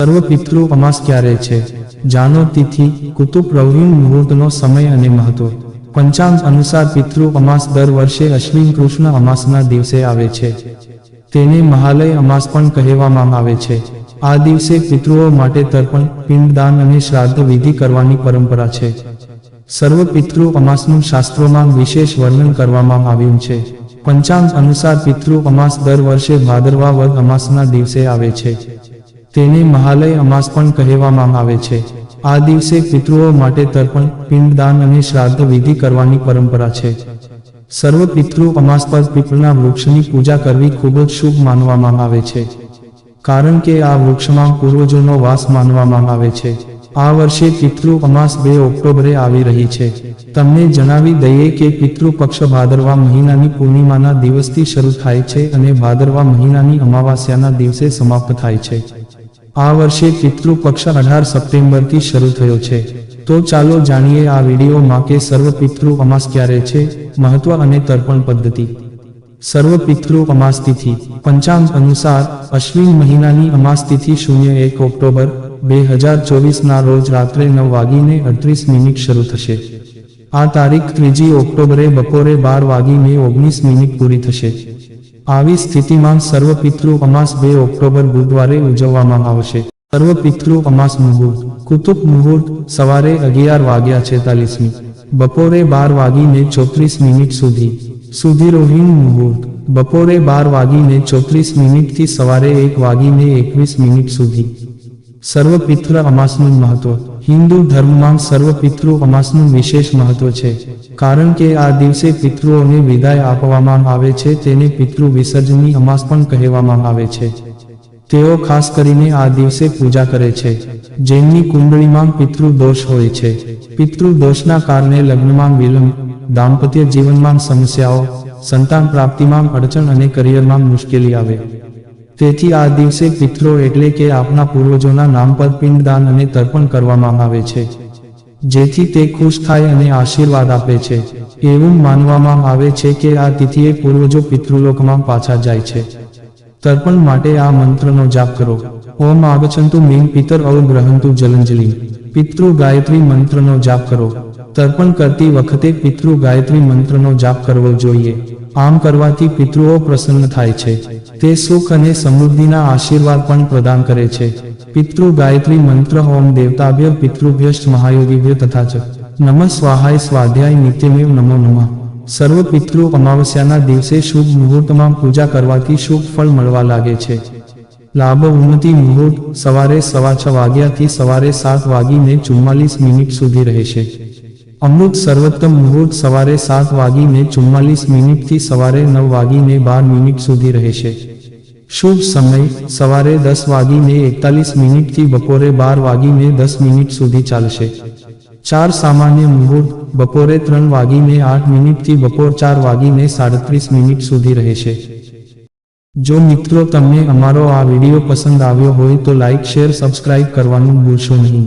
સર્વ પિતૃ અમાસ ક્યારે છે? જાનો તિથિ, કુતુબ પ્રવીણ મુહૂર્તનો સમય અને મહત્વ. પંચાંગ અનુસાર પિતૃ અમાસ દર વર્ષે અશ્વિન કૃષ્ણ અમાસના દિવસે આવે છે. તેને મહાલય અમાસ પણ કહેવામાં આવે છે. આ દિવસે પિતૃઓ માટે તર્પણ, પિંડદાન અને શ્રાદ્ધ વિધિ કરવાની પરંપરા છે. સર્વ પિતૃ અમાસનું શાસ્ત્રોમાં વિશેષ વર્ણન કરવામાં આવ્યું છે. પંચાંગ અનુસાર પિતૃ અમાસ દર વર્ષે ભાદરવા વદ અમાસના દિવસે આવે છે. તેને મહાલય અમાસ પણ કહેવામાં આવે છે. આ દિવસે પિતૃઓ માટે તર્પણ, પિંડદાન અને શ્રાદ્ધ વિધિ કરવાની પરંપરા છે. સર્વ પિતૃ અમાસ પર પીપળના વૃક્ષની પૂજા કરવી ખૂબ જ શુભ માનવામાં આવે છે. કારણ કે આ વૃક્ષમાં પૂર્વજોનો વાસ માનવામાં આવે છે. આ વર્ષે પિતૃ અમાસ બે ઓક્ટોબરે આવી રહી છે. તમને જણાવી દઈએ કે પિતૃ પક્ષ ભાદરવા મહિનાની પૂર્ણિમાના દિવસથી શરૂ થાય છે અને ભાદરવા મહિનાની અમાવાસ્યાના દિવસે સમાપ્ત થાય છે. આ વર્ષે પિતૃપક્ષ અઢાર સપ્ટેમ્બરથી શરૂ થયો છે. તો ચાલો જાણીએ આ વિડીયોમાં કે સર્વ પિતૃ અમાસ ક્યારે છે, મહત્વ અને તર્પણ પદ્ધતિ. સર્વ પિતૃ અમાસ તિથિ, પંચાંગ અનુસાર અશ્વિન મહિનાની અમાસ તિથિ શૂન્ય એક ઓક્ટોબર, બે હજાર ચોવીસના રોજ રાત્રે નવ વાગીને અડત્રીસ મિનિટ શરૂ થશે. આ તારીખ ત્રીજી ઓક્ટોબરે બપોરે બાર વાગીને ઓગણીસ મિનિટ પૂરી થશે. આવી સ્થિતિમાં સર્વ પિતૃ અમાસ બે ઓક્ટોબર બુધવારે ઉજવવામાં આવશે. સર્વ પિતૃ અમાસ મુહૂર્ત. કુતુબ મુહૂર્ત સવારે અગિયાર વાગ્યા છેતાલીસમી. બપોરે બાર વાગીને ચોત્રીસ મિનિટ સુધી. સુધીરોહિણ મુહૂર્ત. બપોરે બાર વાગીને ચોત્રીસ મિનિટથી સવારે એક વાગીને એકવીસ મિનિટ સુધી. સર્વ પિતૃ અમાસનું મહત્વ. હિન્દુ ધર્મમાં સર્વ પિતૃ અમાસનું વિશેષ મહત્વ છે. કારણ કે આ દિવસે પિતૃઓને વિદાય આપવામાં આવે છે તેને પિતૃ વિસર્જનની અમાસ પણ કહેવામાં આવે છે. તેઓ ખાસ કરીને આ દિવસે પૂજા કરે છે, જેમની કુંડળીમાં પિતૃ દોષ હોય છે. પિતૃ દોષના કારણે લગ્નમાં વિલંબ, દાંપત્ય જીવનમાં સમસ્યાઓ, સંતાન પ્રાપ્તિમાં અડચણ અને કરિયરમાં મુશ્કેલી આવે. તેથી આ દિવસે પિત્રો એટલે કે આપના પૂર્વજોના નામ પર પિંડદાન અને તર્પણ કરવામાં આવે છે. જેથી તે ખુશ થાય અને આશીર્વાદ આપે છે. એવું માનવામાં આવે છે કે આ તિથિએ પૂર્વજો પિતૃલોકમાં પાછા જાય છે. તર્પણ માટે આ મંત્રનો જાપ કરો. ઓમ આગચંતુ મીન પિતર ઔ ગ્રહંતુ જલંજલિ. પિતૃ ગાયત્રી મંત્રનો જાપ કરો. તર્પણ કરતી વખતે પિતૃ ગાયત્રી મંત્રનો જાપ કરવો જોઈએ. આમ કરવાથી પિતૃઓ પ્રસન્ન થાય છે. તે સુખ અને સમૃદ્ધિના આશીર્વાદ પણ પ્રદાન કરે છે. પિતૃ ગાયત્રી મંત્ર હોમ દેવતાભ્ય પિતૃભ્યશ્ચ મહાયોગીભ્ય તથા નમઃ સ્વાહાય સ્વાધ્યાય નિત્યમેવ નમો નમઃ. સર્વ પિતૃ અમાવસ્યાના દિવસે શુભ મુહૂર્તમાં પૂજા કરવાથી શુભ ફળ મળવા લાગે છે. લાભ ઉન્નતિ મુહૂર્ત સવારે સવા છ વાગ્યાથી સવારે સાત વાગીને ચુમ્માલીસ મિનિટ સુધી રહેશે. અમૃત સર્વોત્તમ મુહૂર્ત સવારે સાત વાગીને ચુમ્માલીસ મિનિટથી સવારે નવ વાગીને બાર મિનિટ સુધી રહેશે. શુભ સમય, સવારે દસ વાગીને એકતાલીસ મિનિટથી બપોરે બાર વાગીને દસ મિનિટ સુધી ચાલશે. ચાર સામાન્ય મુહૂર્ત, બપોરે ત્રણ વાગીને આઠ મિનિટથી બપોર ચાર વાગીને સાડત્રીસ મિનિટ સુધી રહેશે. જો મિત્રો તમને અમારો આ વીડિયો પસંદ આવ્યો હોય તો લાઇક શેર, સબસ્ક્રાઇબ કરવાનું ભૂલશો નહીં.